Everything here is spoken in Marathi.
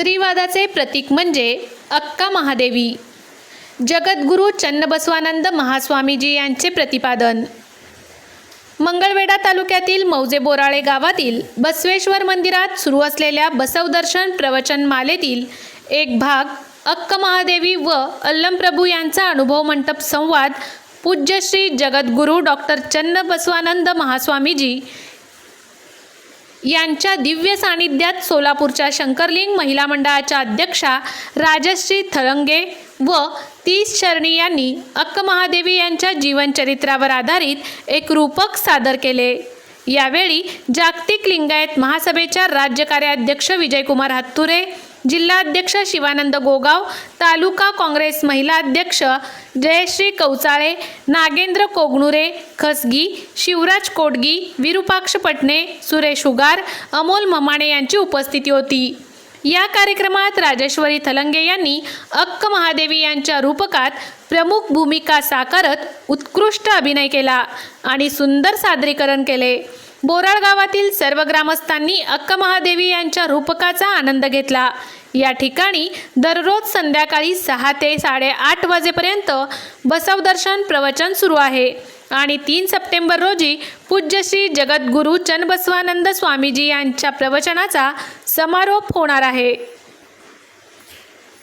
स्त्रीवादाचे प्रतीक म्हणजे अक्का महादेवी. जगद्गुरू चन्नबसवानंद महास्वामीजी यांचे प्रतिपादन. मंगळवेढा तालुक्यातील मौजे बोराळे गावातील बसवेश्वर मंदिरात सुरू असलेल्या बसवदर्शन प्रवचन मालेतील एक भाग अक्क महादेवी व अल्लमप्रभू यांचा अनुभव मंटप संवाद पूज्यश्री जगद्गुरू डॉक्टर चन्न बसवानंद महास्वामीजी यांच्या दिव्य सानिध्यात सोलापूरच्या शंकरलिंग महिला मंडळाच्या अध्यक्षा राजश्री थळंगे व तीस शरणी यांनी अक्क महादेवी यांच्या जीवनचरित्रावर आधारित एक रूपक सादर केले. यावेळी जागतिक लिंगायत महासभेच्या राज्य कार्याध्यक्ष विजयकुमार हत्तुरे जिल्हाध्यक्ष शिवानंद गोगाव तालुका काँग्रेस महिला अध्यक्ष जयश्री कौचाळे नागेंद्र कोगणुरे खसगी शिवराज कोटगी विरूपाक्ष पटणे सुरेश उगार अमोल ममाणे यांची उपस्थिती होती. या कार्यक्रमात राजेश्वरी थलंगे यांनी अक्क महादेवी यांच्या रूपकात प्रमुख भूमिका साकारत उत्कृष्ट अभिनय केला आणि सुंदर सादरीकरण केले. बोराळ गावातील सर्व ग्रामस्थांनी अक्क महादेवी यांच्या रूपकाचा आनंद घेतला. या ठिकाणी दररोज संध्याकाळी सहा ते साडेआठ वाजेपर्यंत बसवदर्शन प्रवचन सुरू आहे. आणि तीन सप्टेंबर रोजी पूज्य श्री जगद्गुरू चन्नबसवानंद स्वामीजी यांच्या प्रवचनाचा समारोप होणार आहे.